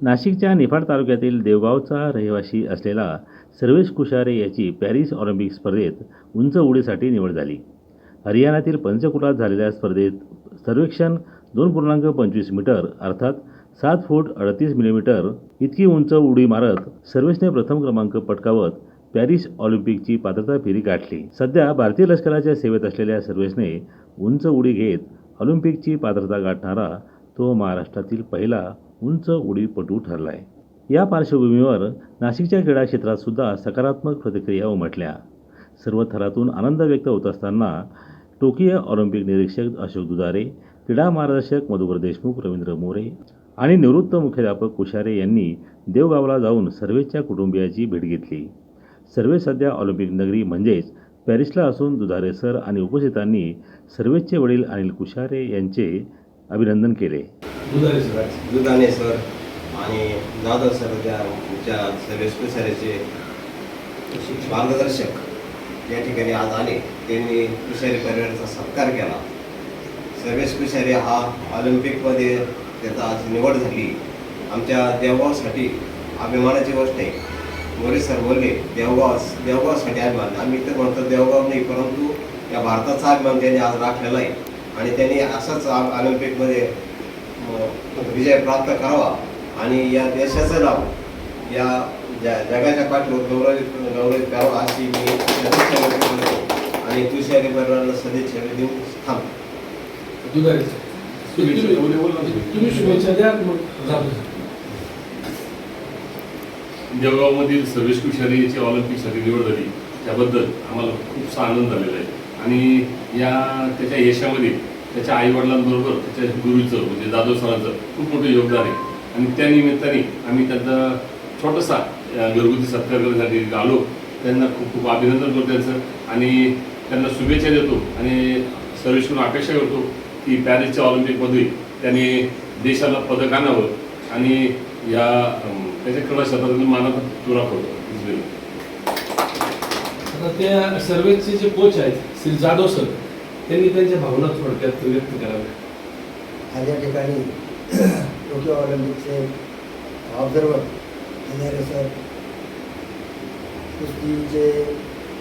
नाशिकच्या निफाड तालुक्यातील देवगावचा रहिवासी असलेला सर्वेश कुशारे याची पॅरिस ऑलिम्पिक स्पर्धेत उंच उडीसाठी निवड झाली. हरियाणातील पंचकुलात झालेल्या स्पर्धेत सर्वेक्षण दोन पूर्णांक पंचवीस मीटर अर्थात सात फूट अडतीस मिलीमीटर इतकी उंच उडी मारत सर्वेशने प्रथम क्रमांक पटकावत पॅरिस ऑलिम्पिकची पात्रता फेरी गाठली. सध्या भारतीय लष्कराच्या सेवेत असलेल्या सर्वेशने उंच उडी घेत ऑलिम्पिकची पात्रता गाठणारा तो महाराष्ट्रातील पहिला उंच उडीपटू ठरला आहे या पार्श्वभूमीवर नाशिकच्या क्रीडा क्षेत्रात सुद्धा सकारात्मक प्रतिक्रिया उमटल्या. सर्व थरातून आनंद व्यक्त होत असताना टोकियो ऑलिम्पिक निरीक्षक अशोक दुधारे क्रीडा मार्गदर्शक मधुकर देशमुख रवींद्र मोरे आणि निवृत्त मुख्याध्यापक कुशारे यांनी देवगावला जाऊन सर्वेच्या कुटुंबियाची भेट घेतली. सर्वे सध्या ऑलिम्पिक नगरी म्हणजेच पॅरिसला असून दुधारे सर आणि उपस्थितांनी सर्वेचे वडील अनिल कुशारे यांचे अभिनंदन केले. दुधारे सर दुधाने सर आणि जाधव सर त्या आमच्या सर्वेश मार्गदर्शक या ठिकाणी आज आले त्यांनी कुशारी परिवाराचा सत्कार केला. सर्वेश कुशारी हा ऑलिम्पिकमध्ये त्याचा आज निवड झाली. आमच्या देवगावसाठी अभिमानाची गोष्ट आहे. मोरे सर बोलले देवगाव देवगावसाठी अभिमान. आम्ही तर म्हणतो देवगाव नाही परंतु या भारताचा अभिमान त्यांनी आज राखलेला आहे. आणि त्यांनी असंच ऑलिम्पिकमध्ये विजय प्राप्त करावा आणि या देशाचं नाव या जगाच्या पाठीवर गौरवित गौरवित करावं अशी मी आणि तुषारी परिवाराला सदिच्छा देऊन थांबतो. शुभेच्छा. द्या जळगावमधील सर्वेश कुशारीची ऑलिम्पिकसाठी निवड झाली. त्याबद्दल आम्हाला खूपसा आनंद झालेला आहे. आणि या त्याच्या यशामध्ये त्याच्या आईवडिलांबरोबर त्याच्या गुरुचं म्हणजे जाधव सरांचं खूप मोठं योगदान आहे. आणि त्या निमित्ताने आम्ही त्यांचा छोटासा घरगुती सत्कार करण्यासाठी आलो. त्यांना खूप खूप अभिनंदन करतो त्यांचं. आणि त्यांना शुभेच्छा देतो. आणि सर्वेश्वर अपेक्षा करतो की पॅरिसच्या ऑलिम्पिकमध्ये त्यांनी देशाला पदक आणावं. आणि या त्याच्या क्रीडा क्षेत्रातील मानाचा तुरा करतो आता त्या सर्वेचे जे कोच आहेत श्री जाधव सर त्यांनी त्यांच्या भावना थोडक्यात व्यक्त कराव्या आज या ठिकाणी टोकियो ऑलिम्पिकचे ऑब्झर्वर इंजिनियर सर कुस्तीचे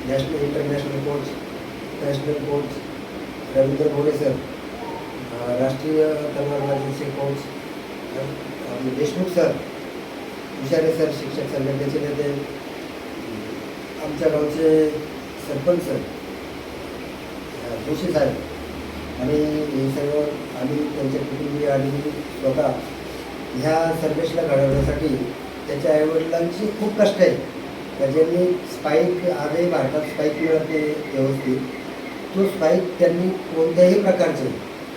national international coach national coach Ravindra More sir राष्ट्रीय तलवारबाजीचे कोच आपले देशमुख सर विचारे सर शिक्षक संघटनेचे नेते आमच्या गावचे सरपंच सर. दोषीच जोशी आणि हे सर्व आम्ही त्यांच्या कुटुंबीय आणि स्वतः ह्या सर्वेशला घडवण्यासाठी त्याच्या आईवडिलांची खूप कष्ट आहे त्याच्यानी स्पाईक आजही भारतात स्पाईक मिळते व्यवस्थित. तो स्पाईक त्यांनी कोणत्याही प्रकारचे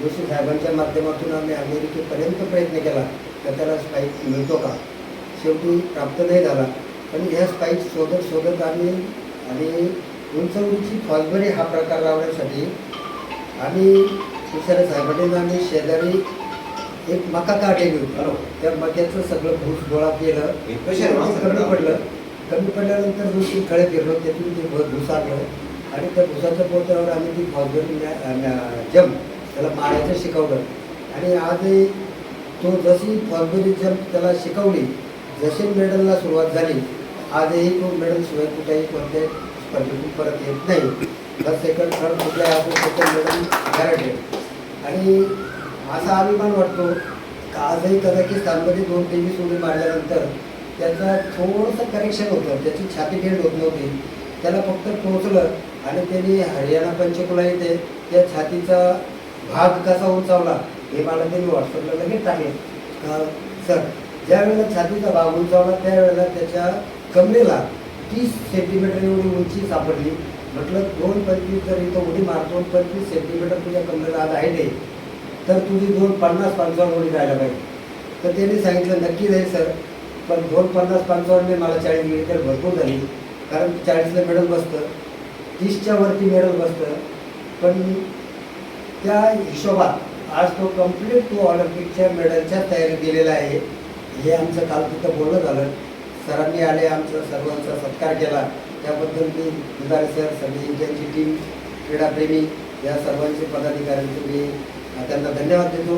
जोशी साहेबांच्या माध्यमातून आम्ही अमेरिकेपर्यंत प्रयत्न केला तर त्याला स्पाईक मिळतो का? शेवटी प्राप्त नाही झाला. पण ह्या स्पाईक शोधत शोधत आम्ही आणि उंचवडीची फॉसबरी हा प्रकार लावण्यासाठी आम्ही दुसऱ्या साहेबांनी आम्ही शेजारी एक मका काढलेली होती त्या मक्याचं सगळं भूस गोळा केलं. कमी? पडलं. कमी पडल्यानंतर दोन तीन खळे फिरलो त्यातून ते भूस आणलं आणि त्या भुसाच्या पोत्यावर आम्ही ती फॉसबरी जम त्याला मारायचं शिकवलं. आणि आजही तो जशी फॉसबरी जम्प त्याला शिकवली जशी मेडलला सुरुवात झाली आजही तो मेडल शिवाय कुठेही कोणत्याही स्पर्धेतून परत येत नाही. तर सेकंड थर्ड कुठल्याही आपण सेकंड मेडल गॅरंटेड आणि असा अभिमान वाटतो का आजही कझाकिस्तानमध्ये दोन तेवीस उडी मारल्यानंतर त्याचं थोडंसं करेक्शन होतं. त्याची छाती फेड होत नव्हती. त्याला फक्त टोचलं आणि त्यांनी हरियाणा पंचकुला येते त्या छातीचा भाग कसा उंचावला हे मला त्यांनी व्हॉट्सअपला लगेच टाकले सर ज्या वेळेला छातीचा भाग उंचावला त्यावेळेला त्याच्या कमरेला तीस सेंटीमीटर एवढी उंची सापडली. म्हटलं दोन पंचवीस जर इथं उडी दोन पंचवीस सेंटीमीटर तुझ्या कमरेला आज आहे तर तुझी दोन पन्नास पंचावन्न उडी राहायला पाहिजे. तर त्यांनी सांगितलं नक्की नाही सर. पण दोन पन्नास पंचावन्न मला चाळीस गेली तर भरपूर झाली. कारण चाळीसला मेडल बसतं. तीसच्या वरती मेडल बसतं. पण त्या हिशोबात आज तो कंप्लीट तो ऑलिम्पिकच्या मेडलच्या तयारी दिलेला आहे. हे आमचं काल तिथं बोलणं झालं. सरांनी आले आमचा सर्वांचा सत्कार केला. त्याबद्दल मी दुधारे सर सगळी त्यांची टीम क्रीडाप्रेमी या सर्वांचे पदाधिकाऱ्यांचे मी त्यांना धन्यवाद देतो.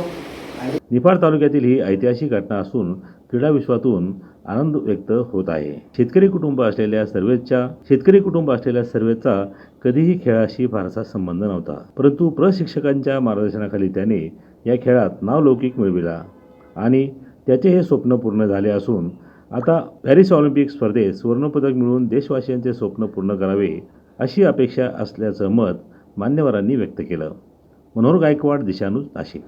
आणि निफाड तालुक्यातील ही ऐतिहासिक घटना असून क्रीडा विश्वातून आनंद व्यक्त होत आहे. शेतकरी कुटुंब असलेल्या सर्वेच्या शेतकरी कुटुंब असलेल्या सर्वेचा कधीही खेळाशी फारसा संबंध नव्हता. परंतु प्रशिक्षकांच्या मार्गदर्शनाखाली त्याने या खेळात नावलौकिक मिळविला. आणि त्याचे हे स्वप्न पूर्ण झाले असून आता पॅरिस ऑलिम्पिक स्पर्धेत सुवर्णपदक मिळवून देशवासियांचे स्वप्न पूर्ण करावे अशी अपेक्षा असल्याचं मत मान्यवरांनी व्यक्त केलं. मनोहर गायकवाड दिशानूज नाशिक.